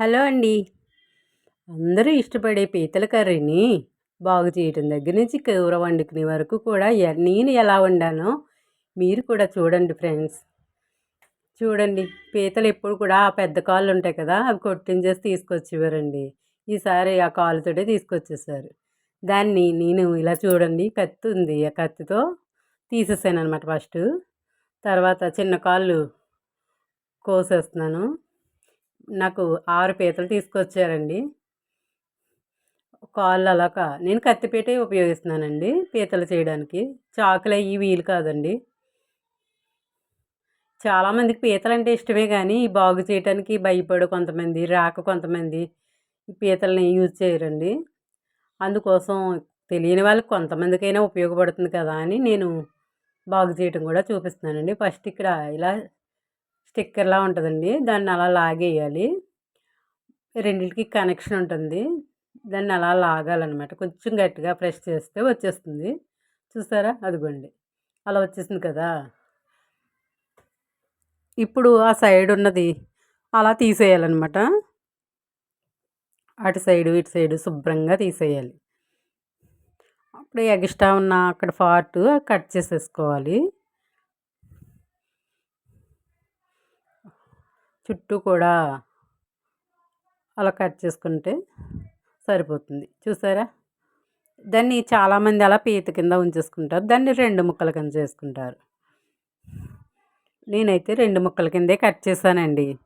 Hello అండి. అందరూ ఇష్టపడే పీతల కర్రీని బాగు చేయటం దగ్గర నుంచి కూర వండుకునే వరకు కూడా నేను ఎలా వండానో మీరు కూడా చూడండి ఫ్రెండ్స్. చూడండి పీతలు ఎప్పుడు కూడా ఆ పెద్ద కాళ్ళు ఉంటాయి కదా అవి కొట్టించేసి తీసుకొచ్చేవారండి. ఈసారి ఆ కాలుతోటే తీసుకొచ్చేసారు. దాన్ని నేను ఇలా చూడండి కత్తి ఉంది ఆ కత్తితో తీసేసాను అనమాట ఫస్ట్. తర్వాత చిన్న కాళ్ళు కోసేస్తున్నాను. నాకు ఆరు పీతలు తీసుకొచ్చారండి. కాళ్ళు అలాక నేను కత్తిపీటే ఉపయోగిస్తున్నానండి పీతలు చేయడానికి. చాకులు అయ్యి వీలు కాదండి. చాలామందికి పీతలు అంటే ఇష్టమే కానీ బాగు చేయడానికి భయపడు కొంతమంది రాక కొంతమంది ఈ పీతల్ని యూజ్ చేయరండి. అందుకోసం తెలియని వాళ్ళకి కొంతమందికైనా ఉపయోగపడుతుంది కదా అని నేను బాగు చేయటం కూడా చూపిస్తున్నానండి. ఫస్ట్ ఇక్కడ ఇలా స్టిక్కర్లా ఉంటుందండి. దాన్ని అలా లాగేయాలి. రెండింటికి కనెక్షన్ ఉంటుంది. దాన్ని అలా లాగాలన్నమాట. కొంచెం గట్టిగా ప్రెస్ చేస్తే వచ్చేస్తుంది. చూసారా? అదిగోండి. అలా వచ్చేసింది కదా! ఇప్పుడు ఆ సైడ్ ఉన్నది అలా తీసేయాలన్నమాట. అటు సైడు ఇటు సైడు శుభ్రంగా తీసేయాలి. అప్పుడు ఎగిస్ట్రా ఉన్న అక్కడ పార్ట్ కట్ చేసేసుకోవాలి. చుట్టూ కూడా అలా కట్ చేసుకుంటే సరిపోతుంది. చూసారా? దాన్ని చాలామంది అలా పీత కింద ఉంచేసుకుంటారు. దాన్ని రెండు ముక్కల కింద చేసుకుంటారు. నేనైతే రెండు ముక్కల కిందే కట్ చేశానండి.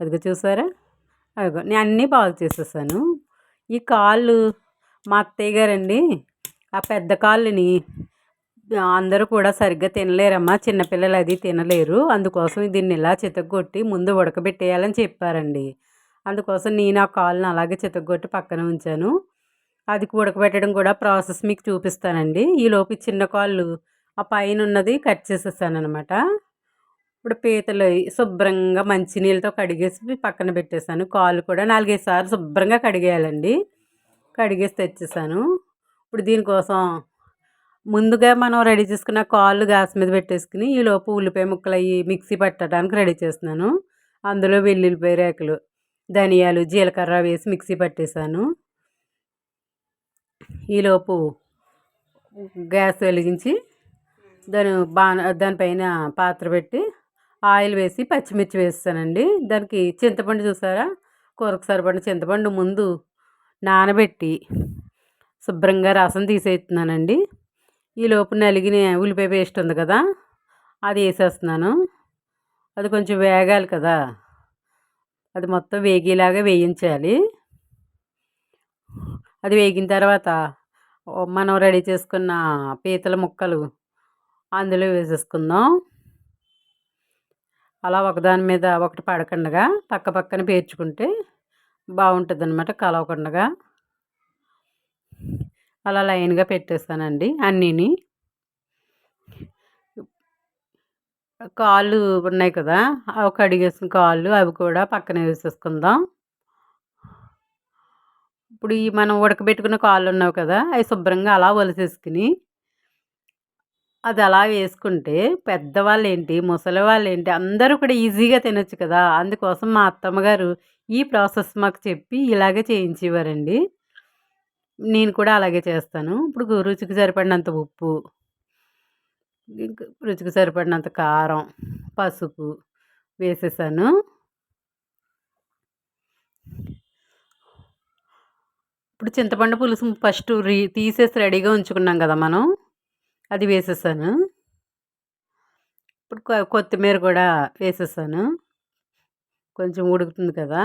అదిగో చూసారా? అదిగో నేను అన్నీ బాగు చేసేసాను. ఈ కాళ్ళు మా అత్తయ్య గారండి ఆ పెద్ద కాళ్ళని అందరూ కూడా సరిగ్గా తినలేరమ్మా. చిన్నపిల్లలు అది తినలేరు. అందుకోసం దీన్ని ఇలా చితగొట్టి ముందు ఉడకబెట్టేయాలని చెప్పారండి. అందుకోసం నేను ఆ కాళ్ళను అలాగే చితగొట్టి పక్కన ఉంచాను. అది ఉడకబెట్టడం కూడా ప్రాసెస్ మీకు చూపిస్తానండి. ఈలోపు చిన్న కాళ్ళు ఆ పైన ఉన్నది కట్ చేసేసాను అనమాట ఇప్పుడు పీతలు శుభ్రంగా మంచినీళ్ళతో కడిగేసి పక్కన పెట్టేశాను. కాళ్ళు కూడా నాలుగైదు సార్లు శుభ్రంగా కడిగేయాలండి. కడిగేసి తెచ్చేసాను. ఇప్పుడు దీనికోసం ముందుగా మనం రెడీ చేసుకున్న కాళ్ళు గ్యాస్ మీద పెట్టేసుకుని ఈలోపు ఉల్లిపాయ ముక్కలు అవి మిక్సీ పట్టడానికి రెడీ చేస్తున్నాను. అందులో వెల్లుల్లిపాయ రేకులు ధనియాలు జీలకర్ర వేసి మిక్సీ పట్టేశాను. ఈలోపు గ్యాస్ వెలిగించి దాని బా దానిపైన పాత్ర పెట్టి ఆయిల్ వేసి పచ్చిమిర్చి వేస్తానండి. దానికి చింతపండు చూసారా? కూరకు సరిపడిన చింతపండు ముందు నానబెట్టి శుభ్రంగా రసం తీసేస్తున్నానండి. ఈలోపు నలిగిన ఉల్లిపాయ పేస్ట్ ఉంది కదా అది వేసేస్తున్నాను. అది కొంచెం వేగాలి కదా. అది మొత్తం వేగేలాగా వేయించాలి. అది వేగిన తర్వాత మనం రెడీ చేసుకున్న పీతల ముక్కలు అందులో వేసేసుకుందాం. అలా ఒకదాని మీద ఒకటి పడకుండగా పక్క పక్కన పేర్చుకుంటే బాగుంటుంది అనమాట కలవకుండగా. అలా లైన్గా పెట్టేస్తానండి అన్నీని. కాళ్ళు ఉన్నాయి కదా అవి కడిగేసిన కాళ్ళు అవి కూడా పక్కన వేసేసుకుందాం. ఇప్పుడు ఈ మనం ఉడకబెట్టుకున్న కాళ్ళు ఉన్నావు కదా అవి శుభ్రంగా అలా వలిసేసుకుని అది అలా వేసుకుంటే పెద్దవాళ్ళు ఏంటి ముసలి వాళ్ళు ఏంటి అందరూ కూడా ఈజీగా తినొచ్చు కదా. అందుకోసం మా అత్తమ్మగారు ఈ ప్రాసెస్ మాకు చెప్పి ఇలాగే చేయించేవారండి. నేను కూడా అలాగే చేస్తాను. ఇప్పుడు రుచికి సరిపడినంత ఉప్పు రుచికి సరిపడినంత కారం పసుపు వేసేసాను. ఇప్పుడు చింతపండు పులుసు ఫస్ట్ రీ తీసేసి రెడీగా ఉంచుకున్నాం కదా మనం అది వేసేసాను. ఇప్పుడు కొత్తిమీర కూడా వేసేసాను. కొంచెం ఉడుకుతుంది కదా.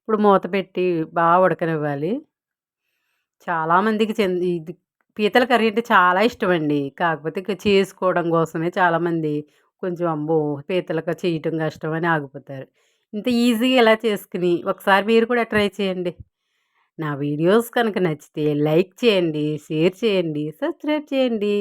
ఇప్పుడు మూత పెట్టి బాగా ఉడకనివ్వాలి. చాలామందికి చెంది ఇది పీతల కర్రీ అంటే చాలా ఇష్టం అండి కాకపోతే ఇక చేసుకోవడం కోసమే చాలామంది కొంచెం అమ్మో పీతలకు చేయటం కష్టం అని ఆగిపోతారు. ఇంత ఈజీగా ఇలా చేసుకుని ఒకసారి మీరు కూడా ట్రై చేయండి. నా వీడియోస్ కనుక నచ్చితే లైక్ చేయండి షేర్ చేయండి సబ్స్క్రైబ్ చేయండి.